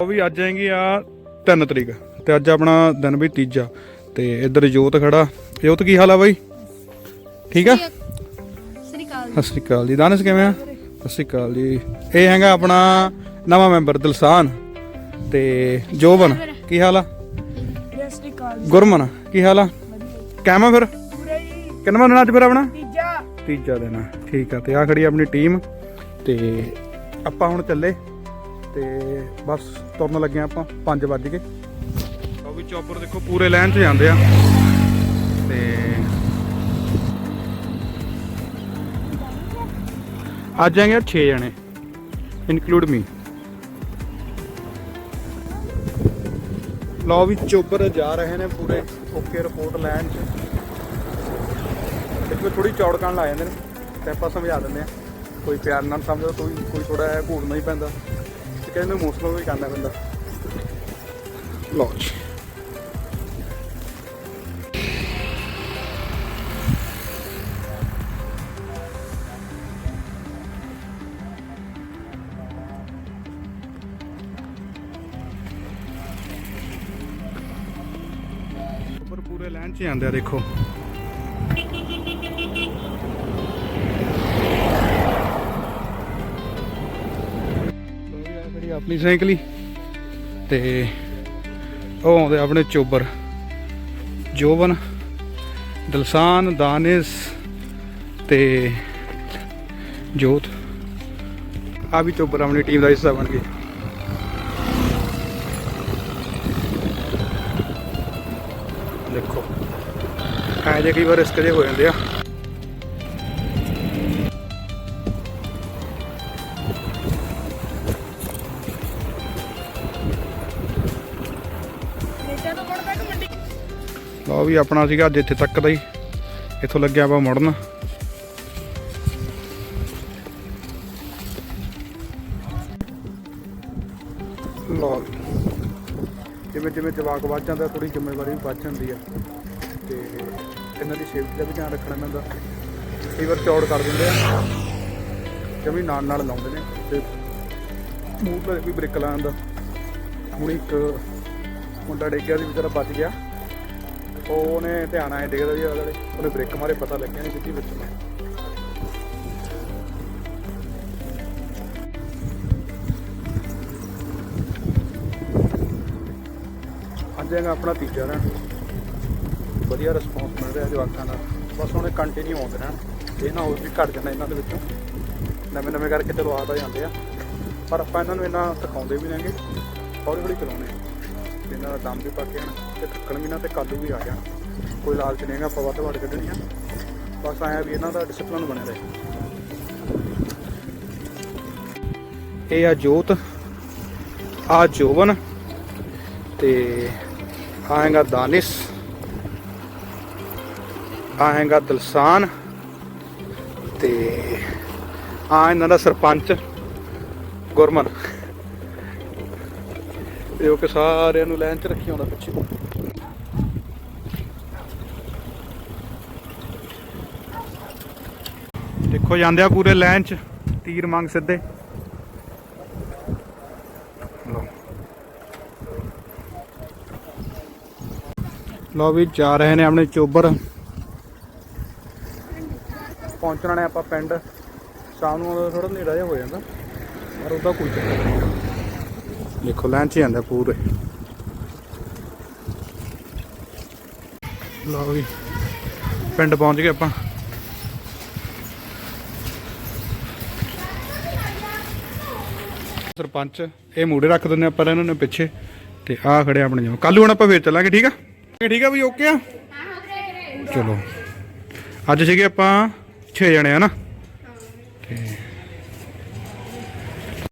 ਉਹ ਵੀ ਅੱਜ ਹੈਗੀ ਆ 3 ਤਰੀਕ ਤੇ ਅੱਜ ਆਪਣਾ ਦਿਨ ਵੀ ਤੀਜਾ ਤੇ ਇੱਧਰ ਜੋਤ ਖੜਾ। ਜੋਤ ਕੀ ਹਾਲ ਆ ਬਾਈ? ਠੀਕ ਆ? ਸਤਿ ਸ਼੍ਰੀ ਅਕਾਲ। ਜੀ। ਦਾਨਸ ਕਿਵੇਂ ਆ? ਸਤਿ ਸ਼੍ਰੀ ਅਕਾਲ ਜੀ। ਇਹ ਹੈਗਾ ਆਪਣਾ ਨਵਾਂ ਮੈਂਬਰ ਦਿਲਸਾਨ ਤੇ ਜੋਬਨ। ਕੀ ਹਾਲ ਆ? ਸ੍ਰੀ ਅਕਾਲ ਗੁਰਮਨ ਕੀ ਹਾਲ ਆ? ਕਿਵੇਂ ਫਿਰ? ਕਿੰਨਾ ਦਿਨ ਅੱਜ ਫਿਰ ਆਪਣਾ? ਤੀਜਾ। ਤੀਜਾ ਦਿਨ ਠੀਕ ਆ ਤੇ ਆ ਖੜੀ ਆਪਣੀ ਟੀਮ ਤੇ ਆਪਾਂ ਹੁਣ ਚੱਲੇ। ਤੇ ਬਸ ਤੁਰਨ ਲੱਗੇ ਆ ਆਪਾਂ 5 ਵਜ ਕੇ ਉਹ ਵੀ ਚੌਪਰ ਦੇਖੋ, ਪੂਰੇ ਲਾਈਨ 'ਚ ਜਾਂਦੇ ਆ। ਤੇ ਅੱਜ ਆਏਗੇ 6 ਜਣੇ ਇਨਕਲੂਡ ਮੀ ਲਓ ਵੀ ਚੋਬਰ ਜਾ ਰਹੇ ਨੇ ਪੂਰੇ ਓਕੇ ਰਿਪੋਰਟ ਲੈਣ 'ਚ। ਇੱਕ ਥੋੜੀ ਚੌੜਕਣ ਲਾ ਜਾਂਦੇ ਨੇ, ਤੇ ਆਪਾਂ ਸਮਝਾ ਦਿੰਦੇ ਆ ਕੋਈ ਪਿਆਰ ਨਾਲ ਸਮਝੋ, ਕੋਈ ਕੋਈ ਥੋੜਾ ਜਿਹਾ ਘੂਰਨਾ ਹੀ ਪੈਂਦਾ। ਤੇ ਕਹਿੰਦੇ ਮੋਸਟਲ ਵੀ ਕਰਨਾ ਪੈਂਦਾ। ਲਓ ਜੀ। ਉੱਪਰ ਪੂਰੇ ਲਾਈਨ 'ਚ ਜਾਂਦੇ ਆ, ਦੇਖੋ। ਆਪਣੀ ਸਾਈਕਲ ਹੀ ਤੇ ਉਹ ਆਉਂਦੇ ਆਪਣੇ ਚੋਬਰ, ਜੋਬਨ, ਦਲਸਾਨ, ਦਾਨਿਸ ਤੇ ਜੋਤ। ਆ ਵੀ ਚੋਬਰ ਆਪਣੀ ਟੀਮ ਦਾ ਹਿੱਸਾ ਬਣ ਗਏ। ਦੇਖੋ ਐ ਜੇ ਕਈ ਵਾਰ ਇਸ ਜੇ ਹੋ ਜਾਂਦੇ ਆ। ਲਓ ਵੀ ਆਪਣਾ ਸੀਗਾ ਅੱਜ ਇੱਥੇ ਤੱਕ ਦਾ ਹੀ। ਇੱਥੋਂ ਲੱਗਿਆ ਆਪਾਂ ਮੁੜਨ। ਲਓ ਵੀ। ਜਿਵੇਂ ਜਿਵੇਂ ਜਵਾਕ ਵੱਧ ਜਾਂਦਾ ਥੋੜੀ ਜ਼ਿੰਮੇਵਾਰੀ ਵੀ ਵੱਧ ਜਾਂਦੀ ਆ। ਤੇ ਇਹਨਾਂ ਦੀ ਸੇਫਟੀ ਦਾ ਵੀ ਧਿਆਨ ਰੱਖਣਾ ਪੈਂਦਾ ਕਈ ਵਾਰ ਚੌੜ ਕਰ ਦਿੰਦੇ ਆ। ਜਮੀ ਨਾਲ ਨਾਲ ਲਾਉਂਦੇ ਨੇ। ਤੇ ਮੂੰਹ ਵੀ ਕੋਈ ਬ੍ਰੇਕ ਲਾ ਜਾਂਦਾ ਹੁਣ ਇੱਕ ਮੁੰਡਾ ਡੇਗਿਆ ਸੀ ਵਿਚਾਰਾ ਬਚ ਗਿਆ। ਉਹਨੇ ਧਿਆਨ ਆਏ ਦੇਖਦਾ ਜੀ ਉਹਦੇ ਉਹਨੇ ਬ੍ਰੇਕ ਮਾਰੇ, ਪਤਾ ਲੱਗਿਆ ਨਹੀਂ ਸਿੱਧੀ ਵਿੱਚ ਮੈਂ। ਅੱਜ ਹੈਗਾ ਆਪਣਾ ਤੀਜਾ ਦਿਨ ਵਧੀਆ ਰਿਸਪੌਂਸ ਮਿਲ ਰਿਹਾ ਜਵਾਕਾਂ ਦਾ। ਬਸ ਉਹਨੇ ਕੰਟੀਨਿਊ ਆਉਂਦੇ ਰਹਿਣ ਇਹ ਨਾ ਹੋਰ ਵੀ ਘਟ ਜਾਂਦਾ ਇਹਨਾਂ ਦੇ ਵਿੱਚੋਂ। ਨਵੇਂ ਨਵੇਂ ਕਰਕੇ ਚਲੋ ਆ ਤਾਂ ਜਾਂਦੇ ਆ। ਪਰ ਆਪਾਂ ਇਹਨਾਂ ਨੂੰ ਇਹਨਾਂ ਸਿਖਾਉਂਦੇ ਵੀ ਨੇਗੇ ਹੌਲੀ ਹੌਲੀ ਕਰਾਉਣੇ ਆ। ਇਹਨਾਂ ਦਾ ਦਮ ਵੀ ਪੱਕ ਜਾਣਾ ਤੇ ਥੱਕਣ ਵੀ ਨਾ ਤੇ ਕਾਲੂ ਵੀ ਆ ਜਾਣ ਕੋਈ ਲਾਲਚ ਨਹੀਂ ਹੈਗਾ, ਆਪਾਂ ਵੱਧ ਕੱਢਣੀ ਆ। ਬਸ ਆਇਆ ਵੀ ਇਹਨਾਂ ਦਾ ਡਿਸਪਲਿਨ ਬਣਿਆ ਰਹੇ। ਇਹ ਆ ਜੋਤ, ਆ ਜੋਵਨ ਤੇ ਆਏਗਾ ਦਾਨਿਸ ਆਏਗਾ ਦਲਸਾਨ, ਤੇ ਆ ਇਹਨਾਂ ਦਾ ਸਰਪੰਚ ਗੁਰਮਨ। ਇਹ ਉਹ ਕਿ ਸਾਰਿਆਂ ਨੂੰ ਲਾਈਨ 'ਚ ਰੱਖੀ ਆਉਂਦਾ ਪਿੱਛੇ। ਦੇਖੋ ਜਾਂਦੇ ਆ ਪੂਰੇ ਲਾਈਨ 'ਚ, ਤੀਰ ਮੰਗ ਸਿੱਧੇ। ਲਓ। ਲਓ ਵੀ ਜਾ ਰਹੇ ਨੇ ਆਪਣੇ ਚੋਬਰ। ਪਹੁੰਚਣਾ ਨੇ ਆਪਾਂ ਪਿੰਡ। ਸ਼ਾਮ ਨੂੰ ਥੋੜਾ ਹਨੇਰਾ ਜਿਹਾ ਹੋ ਜਾਂਦਾ, ਪਰ ਉਹਦਾ ਕੋਈ ਚੱਕਰ ਨਹੀਂ। ਦੇਖੋ ਲਾਈਨ 'ਚ ਜਾਂਦਾ ਪੂਰੇ ਲਓ ਵੀ ਪਿੰਡ ਪਹੁੰਚ ਗਏ ਆਪਾਂ। ਸਰਪੰਚ, ਇਹ ਮੂੜੇ ਰੱਖ ਦਿੰਦੇ ਆਪਾਂ ਇਹਨਾਂ ਨੇ ਪਿੱਛੇ, ਤੇ ਆਹ ਖੜੇ ਆਪਣੇ ਜਿਵੇਂ ਕੱਲ ਹੁਣ ਆਪਾਂ ਫੇਰ ਚੱਲਾਂਗੇ, ਠੀਕ ਆ? ਠੀਕ ਆ ਵੀ ਓਕੇ ਆ? ਚਲੋ। ਅੱਜ ਸੀਗੇ ਆਪਾਂ 6 ਜਣੇ ਆ ਨਾ